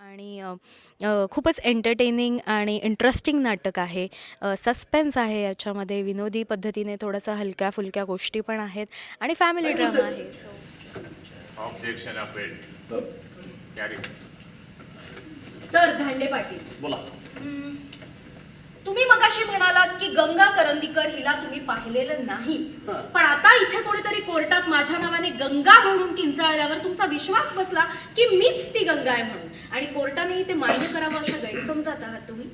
आणि खूपच एंटरटेनिंग आणि इंटरेस्टिंग नाटक आहे. सस्पेन्स आहे याच्यामध्ये. विनोदी पद्धतीने थोडंसं हलक्या फुलक्या गोष्टी पण आहेत आणि फॅमिली ड्रामा आहे. सो. तर? धांडे पाटील. बोला. तुम्ही मगाशी म्हणालात की गंगा करंदीकर हिला तुम्ही पाहिलेलं नाही. पण आता इथे कोणीतरी कोर्टात माझ्या नावाने गंगा म्हणून किंचाळल्यावर तुमचा विश्वास बसला की मीच ती गंगा आहे म्हणून. आणि कोर्टानेही ते मान्य करावं अशा गैरसमजात आहात तुम्ही?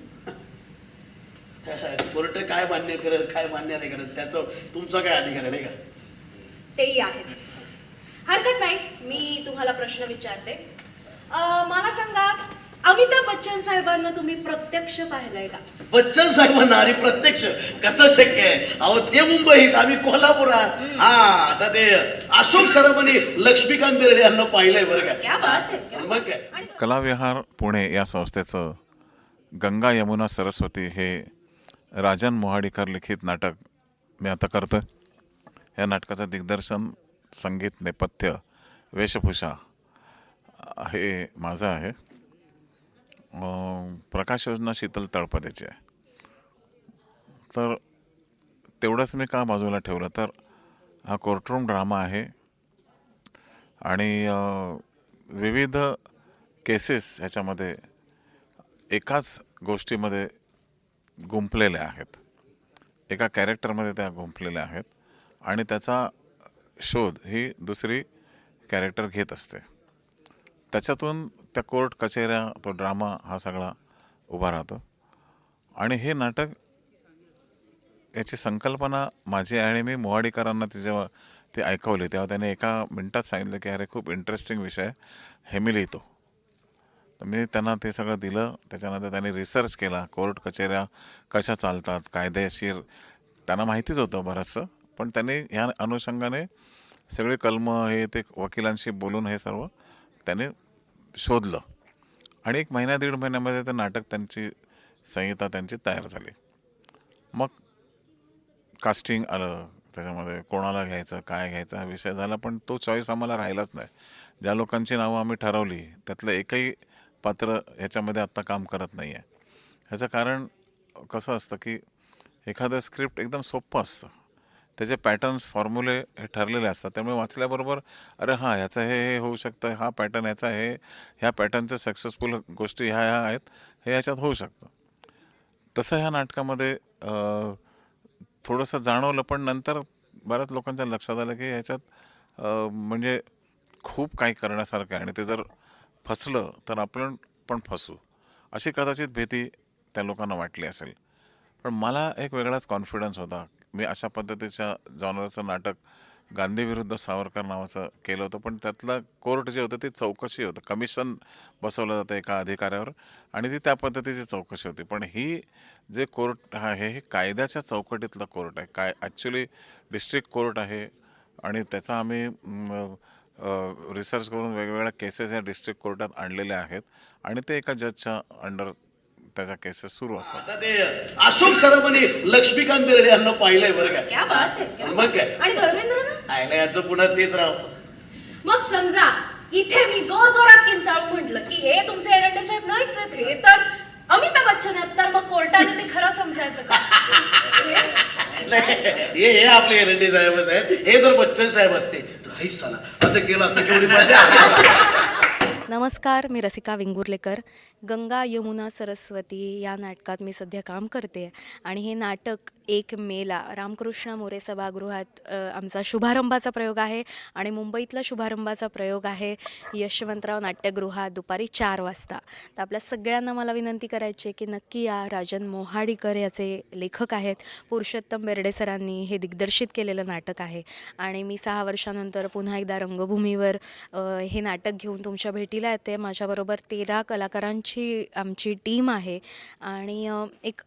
कोर्ट काय मान्य करत काय मान्य नाही करत त्याचं तुमचा काय अधिकार आहे नाही का? तेही आहेच. हरकत नाही. मी तुम्हाला प्रश्न विचारते. मला सांगा अमिताभ बच्चन साहेबांना तुम्ही प्रत्यक्ष पाहिलंय का? बच्चन साहेबांना आणि प्रत्यक्ष कसं शक्य आहे? अहो ते मुंबईत आम्ही कोल्हापुरात. हा आता ते अशोक सराफांनी लक्ष्मीकांत बेर्डे यांना पाहिलंय बरं क्या का बात आहे क्या मग काय? आणि कलाविहार पुणे या संस्थेचं गंगा यमुना सरस्वती हे राजन मोहाडीकर लिखित नाटक मी आता करतोय. या नाटकाचं दिग्दर्शन संगीत नेपथ्य वेशभूषा हे माझं आहे. प्रकाश योजना शीतल तळपदेची आहे. तर तेवढंच मी का बाजूला ठेवलं? तर हा कोर्टरूम ड्रामा आहे आणि विविध केसेस ह्याच्यामध्ये एकाच गोष्टीमध्ये गुंफलेल्या आहेत. एका कॅरेक्टरमध्ये त्या गुंफलेल्या आहेत आणि त्याचा शोध ही दुसरी कॅरेक्टर घेत असते. त्याच्यातून त्या कोर्ट कचेऱ्या तो ड्रामा हा सगळा उभा राहतो. आणि हे नाटक याची संकल्पना माझी आणि मी मोहाडीकरांना ती जेव्हा ती ऐकवली तेव्हा त्याने एका मिनटात सांगितलं की अरे खूप इंटरेस्टिंग विषय हे मी लिहितो. तर मी त्यांना ते सगळं दिलं. त्याच्यानंतर त्यांनी रिसर्च केला कोर्ट कचेऱ्या कशा चालतात कायदेशीर त्यांना माहितीच होतं बरंचसं. पण त्यांनी ह्या अनुषंगाने सगळे कलम हे ते वकिलांशी बोलून हे सर्व त्याने शोधलं. आणि एक महिना दीड महिन्यामध्ये ते नाटक त्यांची संहिता त्यांची तयार झाली. मग कास्टिंग आलं त्याच्यामध्ये कोणाला घ्यायचं काय घ्यायचं हा विषय झाला पण तो चॉईस आम्हाला राहिलाच नाही. ज्या लोकांची नावं आम्ही ठरवली त्यातलं एकही पात्र ह्याच्यामध्ये आत्ता काम करत नाही आहे ह्याचं कारण कसं असतं की एखादं स्क्रिप्ट एकदम सोपं असतं. त्याचे पॅटर्न्स फॉर्म्युले हे ठरलेले असतात. त्यामुळे वाचल्याबरोबर अरे हां ह्याचं हे हे होऊ शकतं हा पॅटर्न ह्याचा हे ह्या पॅटर्नच्या सक्सेसफुल गोष्टी ह्या ह्या आहेत हे ह्याच्यात होऊ शकतं. तसं ह्या नाटकामध्ये थोडंसं जाणवलं पण नंतर बऱ्याच लोकांच्या लक्षात आलं की ह्याच्यात म्हणजे खूप काही करण्यासारखं आहे. आणि ते जर फसलं तर आपण पण फसू. अशी कदाचित भीती त्या लोकांना वाटली असेल. पण मला एक वेगळाच कॉन्फिडन्स होता. मी अशा पद्धतीच्या जॉनरचं नाटक गांधी विरुद्ध सावरकर नावाचं केलं होतं पण त्यातलं कोर्ट जे होतं ते चौकशी होतं. कमिशन बसवलं जातं एका अधिकाऱ्यावर आणि ती त्या पद्धतीची चौकशी होती. पण ही जे कोर्ट हा हे हे कायद्याच्या चौकटीतलं कोर्ट आहे. काय ॲक्च्युली डिस्ट्रिक्ट कोर्ट आहे आणि त्याचा आम्ही रिसर्च करून वेगवेगळ्या केसेस या डिस्ट्रिक्ट कोर्टात आणलेल्या आहेत आणि ते एका जजच्या अंडर त्याच्या केसेस सुरू असतात. आता ते अशोक सराफांनी लक्ष्मीकांत बेर्डे यांना पाहिलंय बरं का. क्या बात क्या मग काय? आणि धर्मेंद्र आयला याचं पुन्हा तेच राव. मग समजा इथे मी जोर जोरात किंचाळून म्हटलं की हे तुमचे एरंडे साहेब नाहीच आहेत हे तर अमिताभ बच्चन आहेत. तर मग कोर्टाने ते खरं समजायचं का? हे? नाही, हे हे आपले एरंडी साहेबच आहेत. हे जर बच्चन साहेब असते तर हाईच साला असं केलं असतं केवढी मजा आली. नमस्कार मी रसिका वेंगुर्लेकर. गंगा यमुना सरस्वती या नाटकात मी सध्या काम करते. आणि हे नाटक एक मेला. रामकृष्ण मोरे सभागृहात आमचा शुभारंभाचा प्रयोग आहे आणि मुंबईतला शुभारंभाचा प्रयोग आहे यशवंतराव नाट्यगृहात दुपारी चार वाजता. तर आपल्या सगळ्यांना मला विनंती करायची आहे की नक्की या राजन मोहाडीकर याचे लेखक आहेत. पुरुषोत्तम बेर्डे सरांनी हे दिग्दर्शित केलेलं नाटक आहे. आणि मी सहा वर्षानंतर पुन्हा एकदा रंगभूमीवर हे नाटक घेऊन तुमच्या भेटीला येते. माझ्याबरोबर तेरा कलाकारांची आमची टीम आहे. आणि एक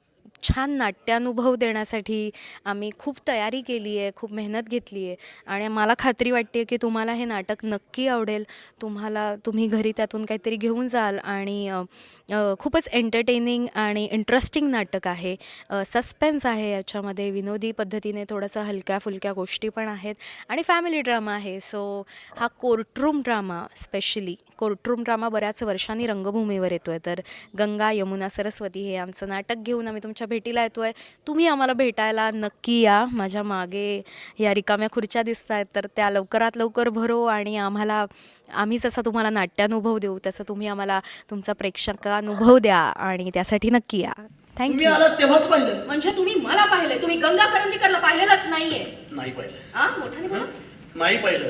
छान नाट्यानुभव देण्यासाठी आम्ही खूप तयारी केली आहे खूप मेहनत घेतली आहे. आणि मला खात्री वाटते की तुम्हाला हे नाटक नक्की आवडेल. तुम्हाला तुम्ही घरी त्यातून काहीतरी घेऊन जाल आणि खूपच एंटरटेनिंग आणि इंटरेस्टिंग नाटक आहे. सस्पेन्स आहे याच्यामध्ये विनोदी पद्धतीने थोडंसं हलक्या फुलक्या गोष्टी पण आहेत. आणि फॅमिली ड्रामा आहे. सो हा courtroom drama specially. Courtroom drama बऱ्याच वर्षांनी रंगभूमीवर येतो आहे तर गंगा यमुना सरस्वती हे आमचं नाटक घेऊन आम्ही तुमच्या भेटीला येतो आहे तुम्ही आम्हाला भेटायला नक्की या. माझ्या मागे या रिकाम्या खुर्च्या दिसत आहेत तर त्या लवकरात लवकर भरो आणि आम्हाला आम्ही जसा तुम्हाला नाट्यानुभव देऊ तसं तुम्ही आम्हाला तुमचा प्रेक्षकानुभव द्या आणि त्यासाठी नक्की या. तुम्ही थँक्यू आलात तेव्हाच पाहिलं. म्हणजे तुम्ही मला पाहिलंय. तुम्ही गंगा करंदीकरला पाहिलेलंच नाहीये. नाही पाहिलं. हा मोठ्याने बोला. नाही पाहिलं.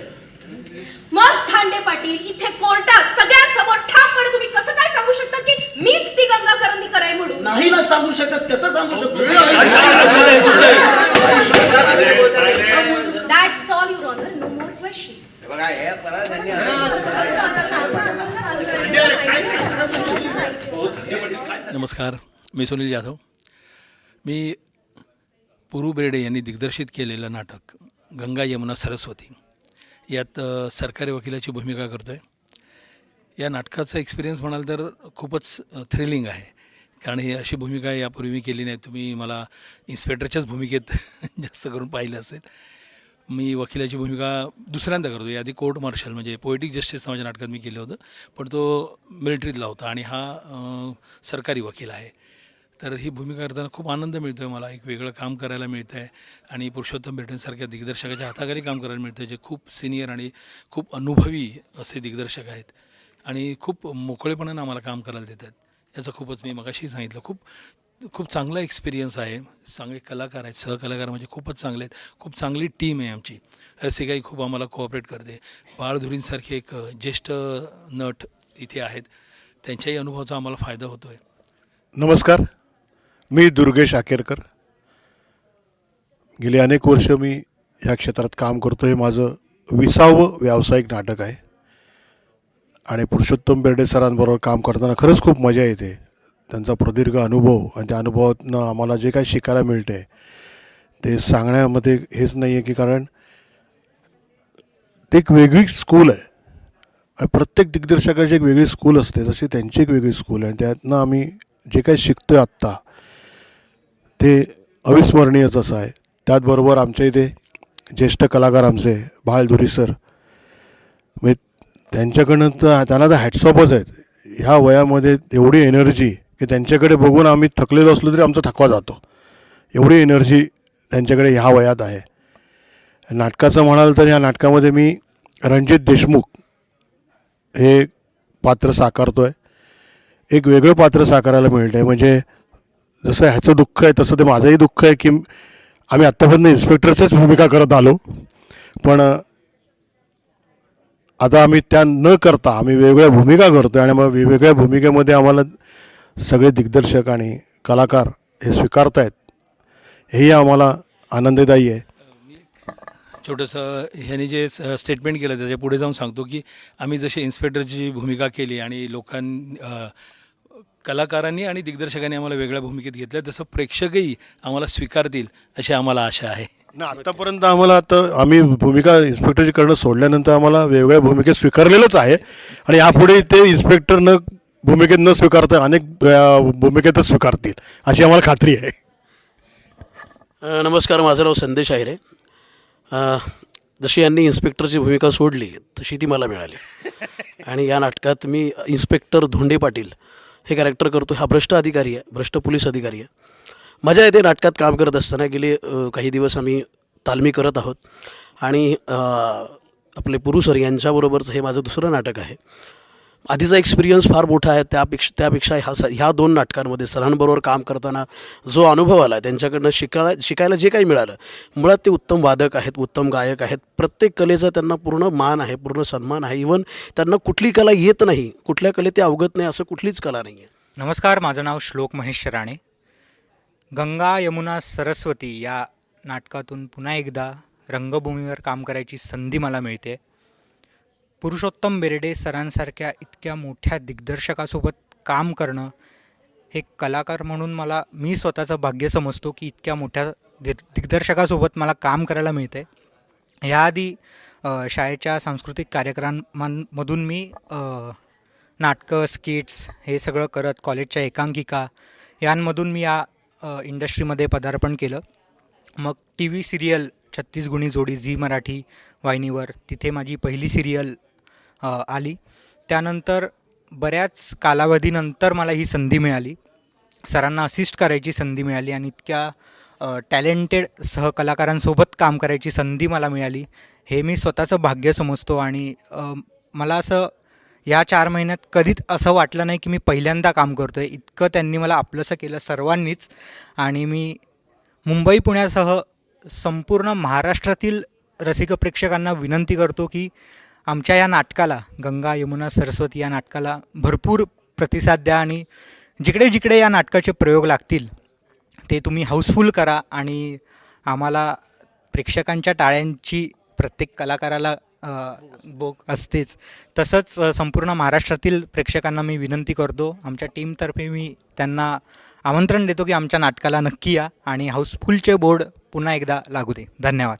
मग थांडे पाटील इथे कोर्टात सगळ्यांसमोर ठामपणे तुम्ही कसं काय सांगू शकता की मीच ती गंगा करंदीकर आहे म्हणून? नाही ना सांगू शकत. कसं सांगू शकतो? That's all your honour no more question बघा हे परत त्यांनी नमस्कार. मी सुनील जाधव. मी पुरू बेर्डे यांनी दिग्दर्शित केलेलं नाटक गंगा यमुना सरस्वती. यात सरकारी वकिलाची भूमिका करतो आहे या नाटकाचा एक्सपिरियन्स म्हणाल तर खूपच थ्रिलिंग आहे. कारण ही अशी भूमिका यापूर्वी मी केली नाही. तुम्ही मला इन्स्पेक्टरच्याच भूमिकेत जास्त करून पाहिलं असेल. मी वकिलाची भूमिका दुसऱ्यांदा करतो याआधी कोर्ट मार्शल म्हणजे पोएटिक जस्टिस नावाच्या नाटकात मी केलं होतं. पण तो मिलिटरीतला होता आणि हा सरकारी वकील आहे. तर ही भूमिका करताना खूप आनंद मिळतो आहे मला. एक वेगळं काम करायला मिळतं आहे आणि पुरुषोत्तम बेटनसारख्या दिग्दर्शकाच्या हाताखाली काम करायला मिळतं जे खूप सिनियर आणि खूप अनुभवी असे दिग्दर्शक आहेत. आणि खूप मोकळेपणानं आम्हाला काम करायला देतात. याचं खूपच मी मगाशी सांगितलं. खूप खूप चांगला एक्सपिरियन्स आहे. चांगले कलाकार आहेत. सहकलाकार म्हणजे खूपच चांगले आहेत. खूप चांगली टीम आहे आमची. रसिकाई खूप आम्हाला कोऑपरेट करते. बाळधुरींसारखे एक ज्येष्ठ नट इथे आहेत. त्यांच्याही अनुभवाचा आम्हाला फायदा होतो आहे नमस्कार. मी दुर्गेश आकेरकर गेली अनेक वर्ष मी ह्या क्षेत्रात काम करतो हे माझं विसावं व्यावसायिक नाटक आहे. आणि पुरुषोत्तम बेर्डे सरांबरोबर काम करताना खरंच खूप मजा येते. त्यांचा प्रदीर्घ अनुभव आणि त्या अनुभवातनं आम्हाला जे काही शिकायला मिळते ते सांगण्यामध्ये हेच नाही आहे की कारण ते एक वेगळी स्कूल आहे. आणि प्रत्येक दिग्दर्शकाची एक वेगळी स्कूल असते. तशी त्यांची एक वेगळी स्कूल आहे. आणि त्यातनं आम्ही जे काही शिकतो आहे आत्ता ते अविस्मरणीयच असं आहे. त्याचबरोबर आमच्या इथे ज्येष्ठ कलाकार आमचे बाळधुरी सर म्हणजे त्यांच्याकडनं तर त्यांना तर हॅटसॉपच आहेत. ह्या वयामध्ये एवढी एनर्जी की त्यांच्याकडे बघून आम्ही थकलेलो असलो तरी आमचा थकवा जातो. एवढी एनर्जी त्यांच्याकडे ह्या वयात आहे. नाटकाचं म्हणाल तर ह्या नाटकामध्ये मी रणजित देशमुख हे पात्र साकारतो आहे एक वेगळं पात्र साकारायला मिळतं आहे म्हणजे जसं ह्याचं दुःख आहे तसं ते माझंही दुःख आहे की आम्ही आत्तापर्यंत इन्स्पेक्टरचीच भूमिका करत आलो. पण आता आम्ही त्या न करता आम्ही वेगवेगळ्या भूमिका करतो आणि मग वेगवेगळ्या भूमिकेमध्ये आम्हाला सगळे दिग्दर्शक आणि कलाकार हे स्वीकारतायत. हेही आम्हाला आनंददायी आहे. छोटंसं ह्याने जे स्टेटमेंट केलं त्याच्या पुढे जाऊन सांगतो की आम्ही जशी इन्स्पेक्टरची भूमिका केली आणि लोकां कलाकारांनी आणि दिग्दर्शकांनी आम्हाला वेगळ्या भूमिकेत घेतल्या. तसं प्रेक्षकही आम्हाला स्वीकारतील अशी आम्हाला आशा आहे. ना आत्तापर्यंत आम्हाला आता आम्ही भूमिका इन्स्पेक्टरची करणं सोडल्यानंतर आम्हाला वेगवेगळ्या भूमिकेत स्वीकारलेलंच आहे. आणि यापुढे ते इन्स्पेक्टर न भूमिकेत न स्वीकारता अनेक भूमिकेतच स्वीकारतील अशी आम्हाला खात्री आहे. नमस्कार माझं नाव संदेश आहे रे जशी यांनी इन्स्पेक्टरची भूमिका सोडली तशी ती मला मिळाली. आणि या नाटकात मी इन्स्पेक्टर धोंडे पाटील हे कॅरेक्टर करतो हा भ्रष्ट अधिकारी आहे भ्रष्ट पोलीस अधिकारी आहे. मजा येते नाटकात काम करत असताना गेले काही दिवस आम्ही तालमी करत आहोत. आणि आपले पुरुष सर यांच्याबरोबरचं हे माझं दुसरं नाटक आहे. आधीचा एक्सपिरियन्स फार मोठा आहे. त्यापेक्षा त्यापेक्षा ह्या स ह्या दोन नाटकांमध्ये सरांबरोबर काम करताना जो अनुभव आला त्यांच्याकडनं शिकायला शिकायला जे काही मिळालं मुळात ते उत्तम वादक आहेत उत्तम गायक आहेत. प्रत्येक कलेचा त्यांना पूर्ण मान आहे पूर्ण सन्मान आहे. इवन त्यांना कुठली कला येत नाही कुठल्या कलेत ते अवगत नाही असं कुठलीच कला नाही आहे नमस्कार माझं नाव श्लोक महेश राणे. गंगा यमुना सरस्वती या नाटकातून पुन्हा एकदा रंगभूमीवर काम करायची संधी मला मिळते. पुरुषोत्तम बेर्डे सरांसारख्या इतक्या मोठ्या दिग्दर्शकासोबत काम करणं हे कलाकार म्हणून मला मी स्वतःचं भाग्य समजतो की इतक्या मोठ्या दिग्दर्शकासोबत मला काम करायला मिळतं आहे ह्याआधी शाळेच्या सांस्कृतिक कार्यक्रमांमधून मी नाटकं स्किट्स हे सगळं करत कॉलेजच्या एकांकिका यांमधून मी या इंडस्ट्रीमध्ये पदार्पण केलं. मग टी व्ही सिरियल छत्तीस गुणी जोडी झी मराठी वाहिनीवर तिथे माझी पहिली सिरियल आली. त्यानंतर बऱ्याच कालावधीनंतर मला ही संधी मिळाली. सरांना असिस्ट करायची संधी मिळाली आणि इतक्या टॅलेंटेड सहकलाकारांसोबत काम करायची संधी मला मिळाली. हे मी स्वतःचं भाग्य समजतो आणि मला असं या चार महिन्यात कधीच असं वाटलं नाही की मी पहिल्यांदा काम करतो आहे इतकं त्यांनी मला आपलंसं केलं सर्वांनीच आणि मी मुंबई पुण्यासह संपूर्ण महाराष्ट्रातील रसिक प्रेक्षकांना विनंती करतो की आमच्या या नाटकाला गंगा यमुना सरस्वती या नाटकाला भरपूर प्रतिसाद द्या आणि जिकडे जिकडे या नाटकाचे प्रयोग लागतील ते तुम्ही हाऊसफुल करा आणि आम्हाला प्रेक्षकांच्या टाळ्यांची प्रत्येक कलाकाराला बोक बोग असतेच. तसंच संपूर्ण महाराष्ट्रातील प्रेक्षकांना मी विनंती करतो. आमच्या टीमतर्फे मी त्यांना आमंत्रण देतो की आमच्या नाटकाला नक्की या आणि हाऊसफुलचे बोर्ड पुन्हा एकदा लागू दे. धन्यवाद.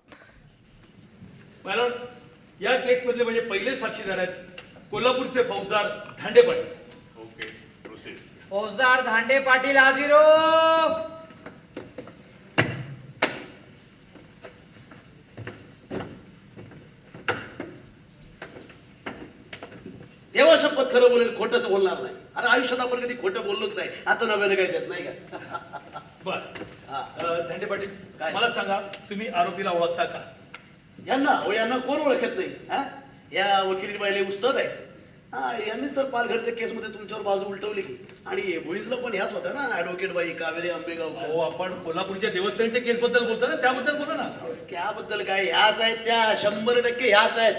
या केसमधले म्हणजे पहिले साक्षीदार आहेत. कोल्हापूरचे फौजदार धांडे पाटील. ओके प्रोसीड फौजदार धांडे पाटील हाजीरो देवा शपथ खरं बोलेल खोटंच बोलणार नाही. अरे आयुष्यात आपण कधी खोटं बोललोच नाही. आता नव्यानं काय देत नाही का? बर. हा. धांडे पाटील काय? मला सांगा तुम्ही आरोपीला ओळखता का? यांना हो यांना कोण ओळखत नाही हा? या वकिली बाईले उस्ताद आहे. हा यांनीच तर पालघरच्या केसमध्ये तुमच्यावर बाजू उलटवली. आणि भुईजला पण ह्याच होत्या ना ऍडव्होकेट बाई कावेरी आंबेगावकर हो आपण कोल्हापूरच्या देवस्थानच्या केस बद्दल बोलतो ना त्याबद्दल बोला ना. त्याबद्दल काय ह्याच आहेत त्या शंभर टक्के ह्याच आहेत.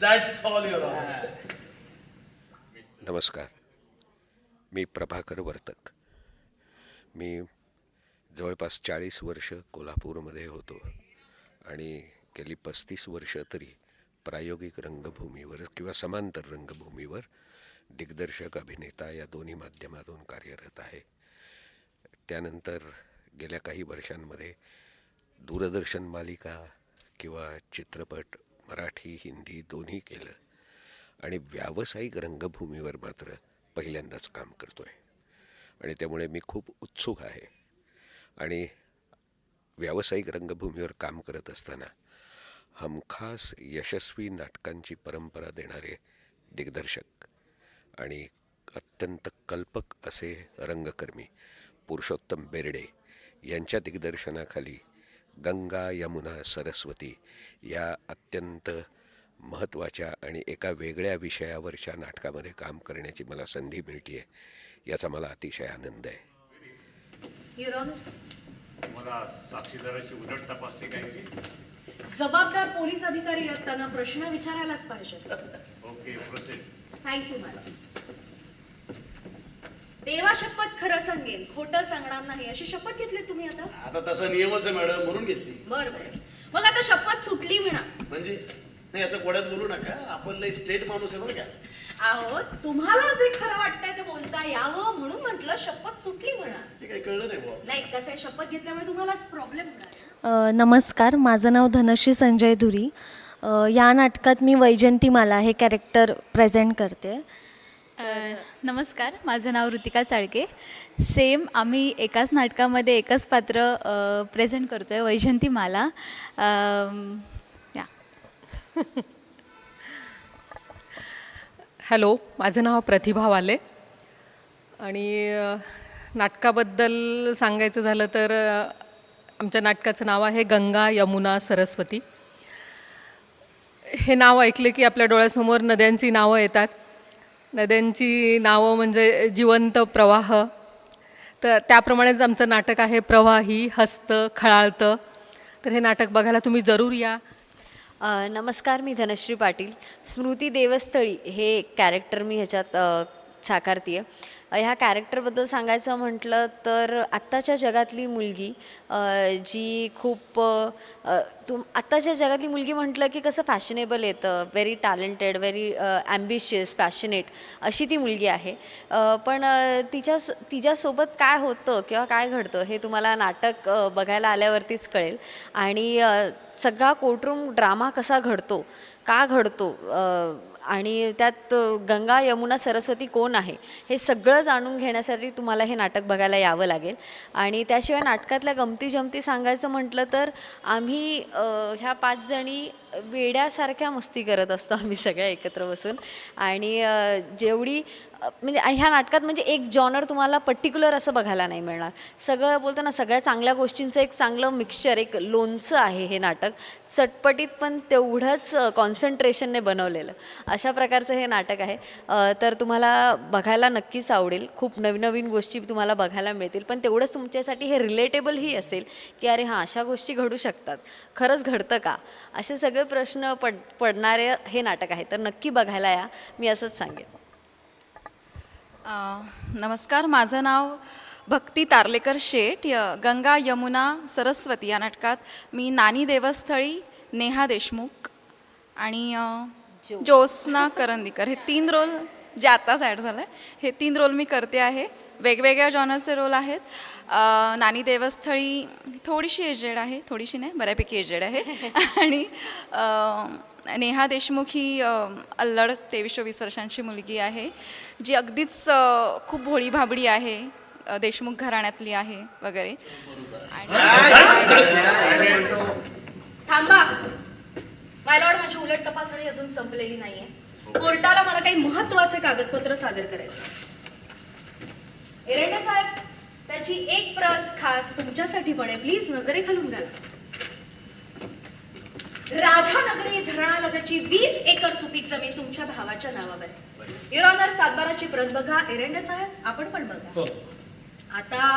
दॅट्स ऑल युअर नमस्कार. मी प्रभाकर वर्तक. मी जवळपास चाळीस वर्ष कोल्हापूरमध्ये होतो. आणि गेली पस्तीस वर्ष तरी प्रायोगिक रंगभूमीवर किंवा समांतर रंगभूमीवर दिग्दर्शक अभिनेता या दोन्ही माध्यमातून कार्यरत आहे. त्यानंतर गेल्या काही वर्षांमध्ये दूरदर्शन मालिका किंवा चित्रपट मराठी हिंदी दोन्ही केलं आणि व्यावसायिक रंगभूमीवर मात्र पहिल्यांदाच काम करतो आहे आणि त्यामुळे मी खूप उत्सुक आहे. आणि व्यावसायिक रंगभूमीवर काम करत असताना हमखास यशस्वी नाटकांची परंपरा देणारे दिग्दर्शक आणि अत्यंत कल्पक असे रंगकर्मी पुरुषोत्तम बेर्डे यांच्या दिग्दर्शनाखाली गंगा यमुना सरस्वती या अत्यंत महत्त्वाच्या आणि एका वेगळ्या विषयावरच्या नाटकामध्ये काम करण्याची मला संधी मिळते आहे याचा मला अतिशय आनंद आहे. साक्षीदाराची उलट तपासणी करायची. जबाबदार पोलीस अधिकारी आहेत त्यांना प्रश्न विचारायलाच पाहिजे. थँक्यू मॅडम देवा शपथ खरं सांगेन खोटं सांगणार नाही. अशी शपथ घेतली तुम्ही आता? आता तसा नियमच आहे मॅडम म्हणून घेतली. बर बर. मग आता शपथ सुटली म्हणा. म्हणजे? नाही असं कोड्यात बोलू नका. आपण लई स्टेट माणूस आहे बरं का. अहो तुम्हाला जे खरं वाटतंय ते बोलता यावं म्हणून म्हटलं शपथ सुटली म्हणा. ते काही कळलं नाही बुवा. नाही कसं आहे शपथ घेतल्यामुळे तुम्हालाच प्रॉब्लेम होणार. नमस्कार माझं नाव धनश्री संजय धुरी. या नाटकात मी वैजंती माला हे कॅरेक्टर प्रेझेंट करते. नमस्कार माझं नाव ऋतिका चाळके सेम आम्ही एकाच नाटकामध्ये एकच पात्र प्रेझेंट करतो आहे वैजंती माला. अम, या. हॅलो माझं नाव प्रतिभा वाले. आणि नाटकाबद्दल सांगायचं झालं तर आमच्या नाटकाचं नाव आहे गंगा यमुना सरस्वती. हे नाव ऐकले की आपल्या डोळ्यासमोर नद्यांची नावं येतात. नद्यांची नावं म्हणजे जिवंत प्रवाह. तर त्याप्रमाणेच आमचं नाटक आहे प्रवाही हसतं खळाळतं. तर हे नाटक बघायला तुम्ही जरूर या. अ, नमस्कार मी धनश्री पाटील. स्मृती देवस्थळी हे कॅरेक्टर मी ह्याच्यात साकारते आहे ह्या कॅरेक्टरबद्दल सांगायचं म्हटलं तर आत्ताच्या जगातली मुलगी जी खूप तुम आत्ताच्या जगातली मुलगी म्हटलं की कसं फॅशनेबल येतं very talented very ambitious passionate अशी ती मुलगी आहे. पण तिच्या तिच्यासोबत काय होतं किंवा काय घडतं हे तुम्हाला नाटक बघायला आल्यावरतीच कळेल. आणि सगळा कोर्टरूम ड्रामा कसा घडतो का घडतो आणि त्यात गंगा यमुना सरस्वती कोण आहे हे सगळं जाणून घेण्यासाठी तुम्हाला हे नाटक बघायला यावं लागेल. आणि त्याशिवाय नाटकातल्या गमती जमती सांगायचं म्हटलं तर आम्ही ह्या पाच जणी वेड्यासारख्या मस्ती करत असतो आम्ही सगळ्या एकत्र बसून. आणि जेवढी म्हणजे ह्या नाटकात म्हणजे एक जॉनर तुम्हाला पर्टिक्युलर असं बघायला नाही मिळणार. सगळं बोलतो ना सगळ्या चांगल्या गोष्टींचं एक चांगलं मिक्सचर एक लोणचं आहे हे नाटक. चटपटीत पण तेवढंच कॉन्सन्ट्रेशनने बनवलेलं. अशा प्रकारचं हे नाटक आहे. तर तुम्हाला बघायला नक्कीच आवडेल. खूप नवीन नवीन गोष्टी तुम्हाला बघायला मिळतील. पण तेवढंच तुमच्यासाठी हे रिलेटेबलही असेल की अरे हां अशा गोष्टी घडू शकतात. खरंच घडतं का? असे सगळे प्रश्न पड पडणारे हे नाटक आहे. तर नक्की बघायला या. मी असंच सांगेन. नमस्कार. माझं नाव भक्ती तारलेकर शेठ. य गंगा यमुना सरस्वती या नाटकात मी नानी देवस्थळी नेहा देशमुख आणि ज्योत्स्ना करंदीकर. हे तीन रोल जे आत्ताच ॲड झालं आहे हे तीन रोल मी करते आहे. वेगवेगळ्या जॉनरचे रोल आहेत. नानी देवस्थळी थोडीशी एजेड आहे थोडीशी नाही बऱ्यापैकी एजेड आहे. आणि नेहा देशमुख ही अ, अल्लड तेवीस चोवीस वर्षांची मुलगी आहे जी अगदीच खूप भोळी भाबडी आहे देशमुख घराण्यातली आहे वगैरे. थांबा. मायलॉर्ड माझी उलट तपासणी अजून संपलेली नाहीये. कोर्टाला मला काही महत्त्वाचे कागदपत्र सादर करायचे एरंडे साहेब त्याची एक प्रत खास तुमच्यासाठी पण आहे. प्लीज नजरे खालून घाला राधानगरी धरणालगतची वीस एकर सुपीक जमीन तुमच्या भावाच्या नावावर आहे. युअर ऑनर सातबाराची प्रत बघा. एरंडे साहेब आपण पण बघा. आता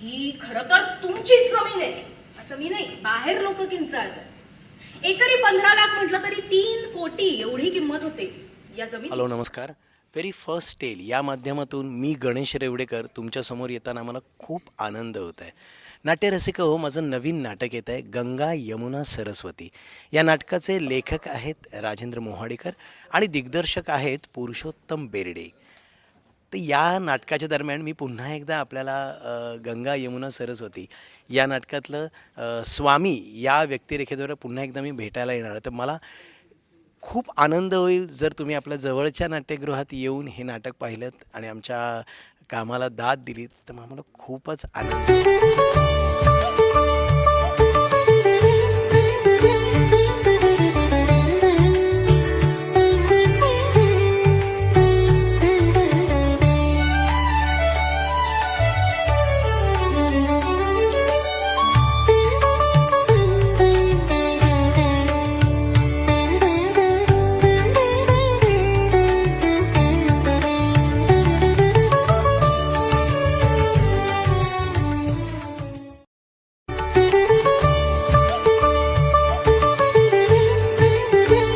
ही खर तर तुमचीच जमीन आहे. असं मी नाही बाहेर लोक किंचाळतात. एकरी पंधरा लाख म्हटलं तरी तीन कोटी एवढी किंमत होते. या जमीन हॅलो नमस्कार. व्हेरी फर्स्ट टेल या माध्यमातून मी गणेश रेवडेकर तुमच्यासमोर येताना मला खूप आनंद होत आहे. नाट्यरसिक हो माझं नवीन नाटक येत आहे गंगा यमुना सरस्वती. या नाटकाचे लेखक आहेत राजेंद्र मोहाडेकर आणि दिग्दर्शक आहेत पुरुषोत्तम बेर्डे. तर या नाटकाच्या दरम्यान मी पुन्हा एकदा आपल्याला गंगा यमुना सरस्वती या नाटकातलं स्वामी या व्यक्तिरेखेद्वारे पुन्हा एकदा मी भेटायला येणार आहे. तर मला खूप आनंद होईल जर तुम्ही आपल्या जवळच्या नाट्यगृहात येऊन हे नाटक पाहिलं आणि आमच्या कामाला दाद दिलीत तर मग आम्हाला खूपच आनंद